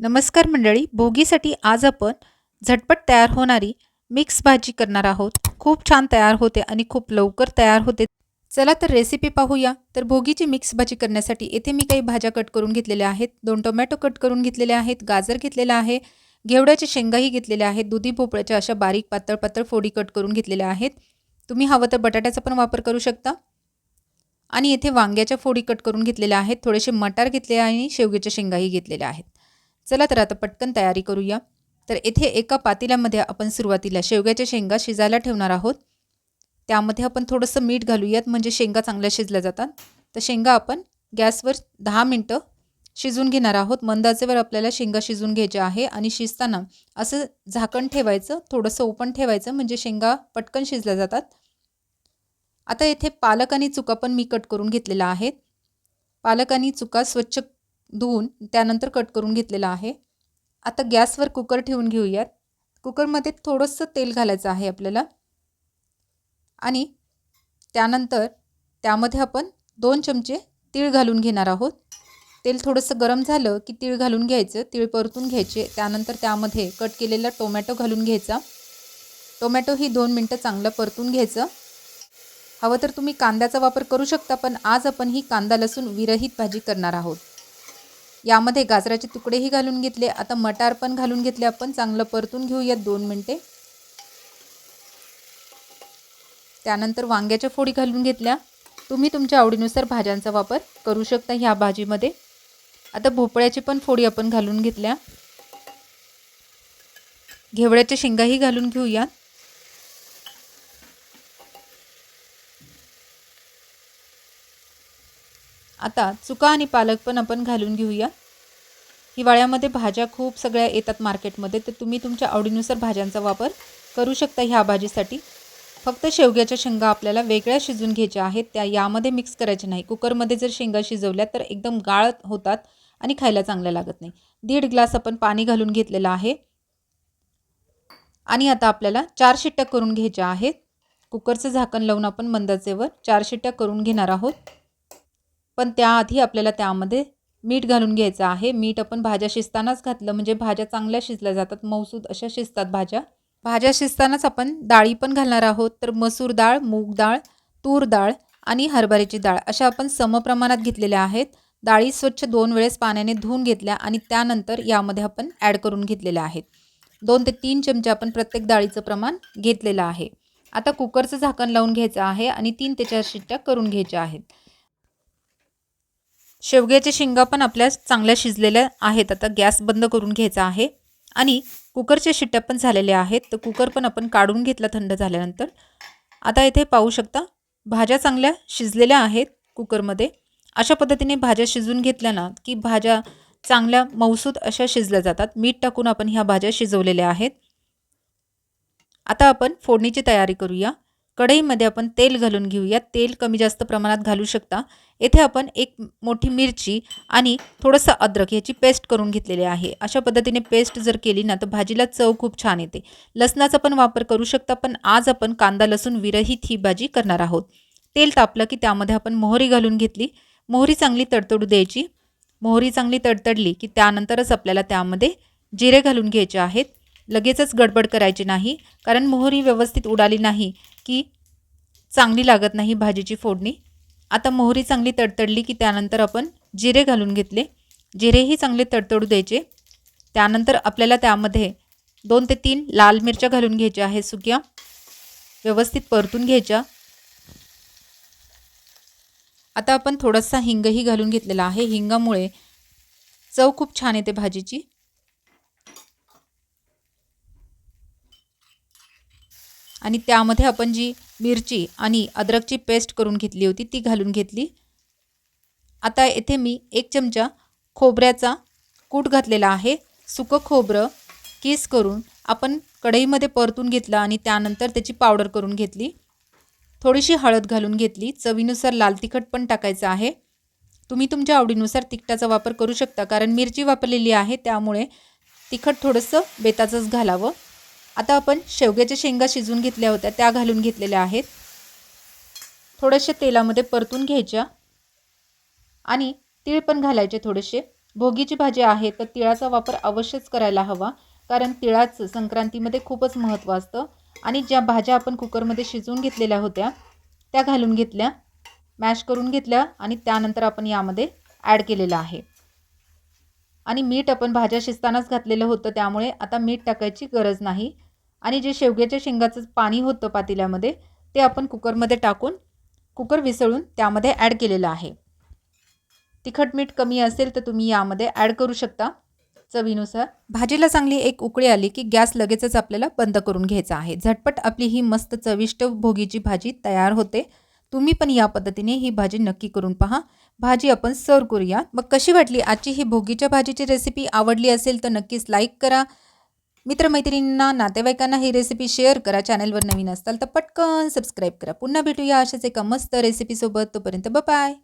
नमस्कार मंडळी भोगीसाठी आज आपण झटपट तयार होणारी मिक्स भाजी करणार आहोत. खूप छान तयार होते आणि खूप लवकर तयार होते. चला तर रेसिपी पाहूया. तर भोगीची मिक्स भाजी करण्यासाठी येथे मी काही भाज्या कट करून घेतलेल्या आहेत. दोन टोमॅटो कट करून घेतलेले आहेत गाजर घेतलेला आहे घेवड्याच्या शेंगाही घेतलेल्या आहेत दुधी भोपळ्याच्या अशा बारीक पातळ पातळ फोडी कट करून घेतलेल्या आहेत. तुम्ही हवं तर बटाट्याचा पण वापर करू शकता. आणि येथे वांग्याच्या फोडी कट करून घेतलेल्या आहेत. थोडेसे मटार घेतले आणि शेवग्याच्या शेंगाही घेतलेल्या आहेत. चला तर आता पटकन तयारी करूया. तर येथे एका पातेल्यामध्ये आपण सुरुवातीला शेवग्याच्या शेंगा शिजायला ठेवणार आहोत. त्यामध्ये आपण थोडंसं मीठ घालूयात म्हणजे शेंगा चांगल्या शिजल्या जातात. तर शेंगा आपण गॅसवर दहा मिनटं शिजून घेणार आहोत. मंदाचेवर आपल्याला शेंगा शिजून घ्यायचे आहे आणि शिजताना असं झाकण ठेवायचं थोडंसं ओपन ठेवायचं म्हणजे शेंगा पटकन शिजल्या जातात. आता येथे पालक आणि चुका पण मी कट करून घेतलेला आहे. पालक आणि चुका स्वच्छ धुवून त्यानंतर कट करून घेतलेला आहे. आता गॅसवर कुकर ठेवून घेऊयात. कुकरमध्ये थोडंसं तेल घालायचं आहे आपल्याला. आणि त्यानंतर त्यामध्ये आपण दोन चमचे तीळ घालून घेणार आहोत. तेल थोडंसं गरम झालं की तीळ घालून घ्यायचं. तीळ परतून घ्यायचे. त्यानंतर त्यामध्ये कट केलेला टोमॅटो घालून घ्यायचा. टोमॅटो ही दोन मिनटं चांगलं परतून घ्यायचं. हवं तर तुम्ही कांद्याचा वापर करू शकता पण आज आपण ही कांदा लसूण विरहित भाजी करणार आहोत. यामध्ये गाजराचे तुकडेही घालून घेतले. आता मटार पण घालून घेतले आपण. चांगलं परतून घेऊयात दोन मिनटे. त्यानंतर वांग्याच्या फोडी घालून घेतल्या. तुम्ही तुमच्या आवडीनुसार भाज्यांचा वापर करू शकता ह्या भाजीमध्ये. आता भोपळ्याची पण फोडी आपण घालून घेतल्या. घेवड्याच्या शेंगाही घालून घेऊयात. आता चुका आणि पालक पण आपण घालून घेऊया. हिवाळ्यामध्ये भाज्या खूप सगळ्या येतात मार्केटमध्ये तर तुम्ही तुमच्या आवडीनुसार भाज्यांचा वापर करू शकता ह्या भाजीसाठी. फक्त शेवग्याच्या शेंगा आपल्याला वेगळ्या शिजून घ्यायच्या आहेत त्या यामध्ये मिक्स करायच्या नाही. कुकरमध्ये जर शेंगा शिजवल्या तर एकदम गाळ होतात आणि खायला चांगल्या लागत नाही. दीड ग्लास आपण पाणी घालून घेतलेलं आहे. आणि आता आपल्याला चार शिट्ट्या करून घ्यायच्या आहेत. कुकरचं झाकण लावून आपण मंदाचेवर चार शिट्ट्या करून घेणार आहोत. पण त्याआधी आपल्याला त्यामध्ये मीठ घालून घ्यायचं आहे. मीठ आपण भाज्या शिजतानाच घातलं म्हणजे भाज्या चांगल्या शिजल्या जातात. मौसूद अशा शिजतात भाज्या. भाज्या शिजतानाच आपण डाळी पण घालणार आहोत. तर मसूर डाळ मूग डाळ तूर डाळ आणि हरभऱ्याची डाळ अशा आपण समप्रमाणात घेतलेल्या आहेत. डाळी स्वच्छ दोन वेळेस पाण्याने धुवून घेतल्या आणि त्यानंतर यामध्ये आपण ॲड करून घेतलेल्या आहेत. दोन ते तीन चमचे आपण प्रत्येक डाळीचं प्रमाण घेतलेलं आहे. आता कुकरचं झाकण लावून घ्यायचं आहे आणि तीन ते चार शिट्ट्या करून घ्यायच्या आहेत. शेवग्याच्या शेंगा पण आपल्या चांगल्या शिजलेल्या आहेत. आता गॅस बंद करून घ्यायचा आहे. आणि कुकरच्या शिट्ट्या पण झालेल्या आहेत. तर कुकर पण आपण काढून घेतला थंड झाल्यानंतर. आता इथे पाहू शकता भाज्या चांगल्या शिजलेल्या आहेत कुकरमध्ये. अशा पद्धतीने भाज्या शिजून घेतल्या ना की भाज्या चांगल्या मौसूद अशा शिजल्या जातात. मीठ टाकून आपण ह्या भाज्या शिजवलेल्या आहेत. आता आपण फोडणीची तयारी करूया. कढईमध्ये आपण तेल घालून घेऊया. तेल कमी जास्त प्रमाणात घालू शकता. येथे आपण एक मोठी मिरची आणि थोडंसं अद्रक याची पेस्ट करून घेतलेली आहे. अशा पद्धतीने पेस्ट जर केली ना तर भाजीला चव खूप छान येते. लसणाचा पण वापर करू शकता पण आज आपण कांदा लसूण विरहित ही भाजी करणार आहोत. तेल तापलं की त्यामध्ये आपण मोहरी घालून घेतली. मोहरी चांगली तडतडू द्यायची. मोहरी चांगली तडतडली की त्यानंतरच आपल्याला त्यामध्ये जिरे घालून घ्यायचे आहेत. लगेचच गडबड करायची नाही कारण मोहरी व्यवस्थित उडाली नाही की चांगली लागत नाही भाजीची फोडणी. आता मोहरी चांगली तडतडली की त्यानंतर आपण जिरे घालून घेतले. जिरेही चांगले तडतडू द्यायचे. त्यानंतर आपल्याला त्यामध्ये दोन ते तीन लाल मिरच्या घालून घ्यायच्या आहे सुक्या. व्यवस्थित परतून घ्यायच्या. आता आपण थोडासा हिंगही घालून घेतलेला आहे. हिंगामुळे चव खूप छान येते भाजीची. आणि त्यामध्ये आपण जी मिरची आणि अद्रकची पेस्ट करून घेतली होती ती घालून घेतली. आता येथे मी एक चमचा खोबऱ्याचा कूट घातलेला आहे. सुकं खोबरं किस करून आपण कढईमध्ये परतून घेतलं आणि त्यानंतर त्याची पावडर करून घेतली. थोडीशी हळद घालून घेतली. चवीनुसार लाल तिखट पण टाकायचं आहे. तुम्ही तुमच्या आवडीनुसार तिखटाचा वापर करू शकता कारण मिरची वापरलेली आहे त्यामुळे तिखट थोडंसं बेताचंच घालावं. आता आपण शेवग्याच्या शेंगा शिजून घेतल्या होत्या त्या घालून घेतलेल्या आहेत. थोड्याशा तेलामध्ये परतून घ्यायच्या. आणि तीळ पण घालायचे थोडेसे. भोगीची भाजी आहे तर तिळाचा वापर अवश्यच करायला हवा कारण तिळाचं संक्रांतीमध्ये खूपच महत्त्व असतं. आणि ज्या भाज्या आपण कुकरमध्ये शिजवून घेतलेल्या होत्या त्या घालून घेतल्या मॅश करून घेतल्या आणि त्यानंतर आपण यामध्ये ॲड केलेलं आहे. आणि मीठ आपण भाज्या शिजतानाच घातलेलं होतं त्यामुळे आता मीठ टाकायची गरज नाही. आणि जे शेवग्याच्या शेंगाचं पाणी होतं पातेल्यामध्ये ते आपण कुकरमध्ये टाकून कुकर विसळून त्यामध्ये ॲड केलेलं आहे. तिखट मीठ कमी असेल तर तुम्ही यामध्ये ॲड करू शकता. चवीनुसार. भाजीला चांगली एक उकळी आली की गॅस लगेचच आपल्याला बंद करून घ्यायचा आहे. झटपट आपली ही मस्त चविष्ट भोगीची भाजी तयार होते. तुम्ही पण या पद्धतीने ही भाजी नक्की करून पहा. भाजी आपण सर्व करूया. मग कशी वाटली? आजची ही भोगीच्या भाजीची रेसिपी आवडली असेल तर नक्कीच लाईक करा. मित्रमैत्रिणींना नातेवाईकांना ही रेसिपी शेअर करा. चॅनलवर नवीन असाल तर पटकन सबस्क्राईब करा. पुन्हा भेटूया अशाच एका मस्त रेसिपीसोबत तोपर्यंत बाय